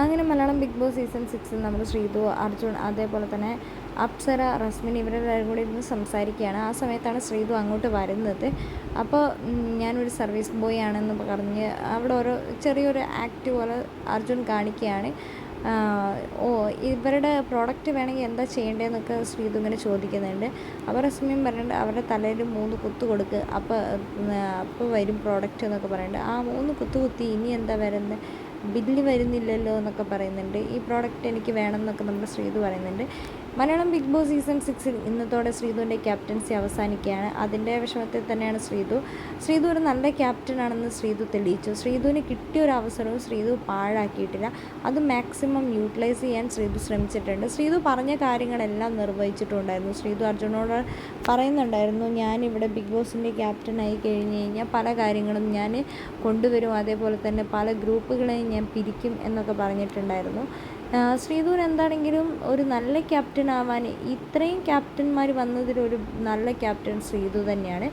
അങ്ങനെ Malayalam big boss season സിക്സിൽ നമ്മൾ ശ്രീതു അർജുൻ അതേപോലെ തന്നെ അപ്സര റസ്മിൻ ഇവരെല്ലാവരും കൂടി ഇരുന്ന് സംസാരിക്കുകയാണ്. ആ സമയത്താണ് ശ്രീതു അങ്ങോട്ട് വരുന്നത്. അപ്പോൾ ഞാനൊരു സർവീസ് ബോയ് ആണെന്ന് പറഞ്ഞ് അവിടെ ഓരോ ചെറിയൊരു ആക്ട് പോലെ അർജുൻ കാണിക്കുകയാണ്. ഓ ഇവരുടെ പ്രോഡക്റ്റ് വേണമെങ്കിൽ എന്താ ചെയ്യേണ്ടതെന്നൊക്കെ ശ്രീതു ഇങ്ങനെ ചോദിക്കുന്നുണ്ട്. അപ്പോൾ റസ്മിയും പറയുന്നുണ്ട് അവരുടെ തലയിൽ മൂന്ന് കുത്ത് കൊടുക്കുക അപ്പോൾ അപ്പോൾ വരും പ്രോഡക്റ്റ് എന്നൊക്കെ പറയുന്നുണ്ട് ആ മൂന്ന് കുത്ത് കുത്തി ഇനി എന്താ വരുന്നത് ബില്ല് വരുന്നില്ലല്ലോ എന്നൊക്കെ പറയുന്നുണ്ട്. ഈ പ്രോഡക്റ്റ് എനിക്ക് വേണം എന്നൊക്കെ നമ്മുടെ ശ്രീതു പറയുന്നുണ്ട്. മലയാളം ബിഗ് ബോസ് സീസൺ സിക്സിൽ ഇന്നത്തോടെ ശ്രീതുവിന്റെ ക്യാപ്റ്റൻസി അവസാനിക്കുകയാണ്. അതിന്റെ വിഷമത്തിൽ തന്നെയാണ് ശ്രീധു. ശ്രീധു ഒരു നല്ല ക്യാപ്റ്റൻ ആണെന്ന് ശ്രീതു തെളിയിച്ചു. ശ്രീതുവിന് കിട്ടിയ ഒരു അവസരവും ശ്രീധു പാഴാക്കിയിട്ടില്ല. അത് മാക്സിമം യൂട്ടിലൈസ് ചെയ്യാൻ ശ്രീധു ശ്രമിച്ചിട്ടുണ്ട്. ശ്രീധു പറഞ്ഞ കാര്യങ്ങളെല്ലാം നിർവഹിച്ചിട്ടുണ്ടായിരുന്നു. ശ്രീതു അർജുനോട് പറയുന്നുണ്ടായിരുന്നു ഞാനിവിടെ ബിഗ് ബോസിന്റെ ക്യാപ്റ്റനായി കഴിഞ്ഞ് കഴിഞ്ഞാൽ പല കാര്യങ്ങളും ഞാൻ കൊണ്ടുവരും. അതേപോലെ തന്നെ പല ഗ്രൂപ്പുകളെയും ഞാൻ പിരിക്കും എന്നൊക്കെ പറഞ്ഞിട്ടുണ്ടായിരുന്നു. ശ്രീധൂർ എന്താണെങ്കിലും ഒരു നല്ല ക്യാപ്റ്റൻ ആവാൻ ഇത്രയും ക്യാപ്റ്റന്മാർ വന്നതിൽ ഒരു നല്ല ക്യാപ്റ്റൻ ശ്രീധു തന്നെയാണ്.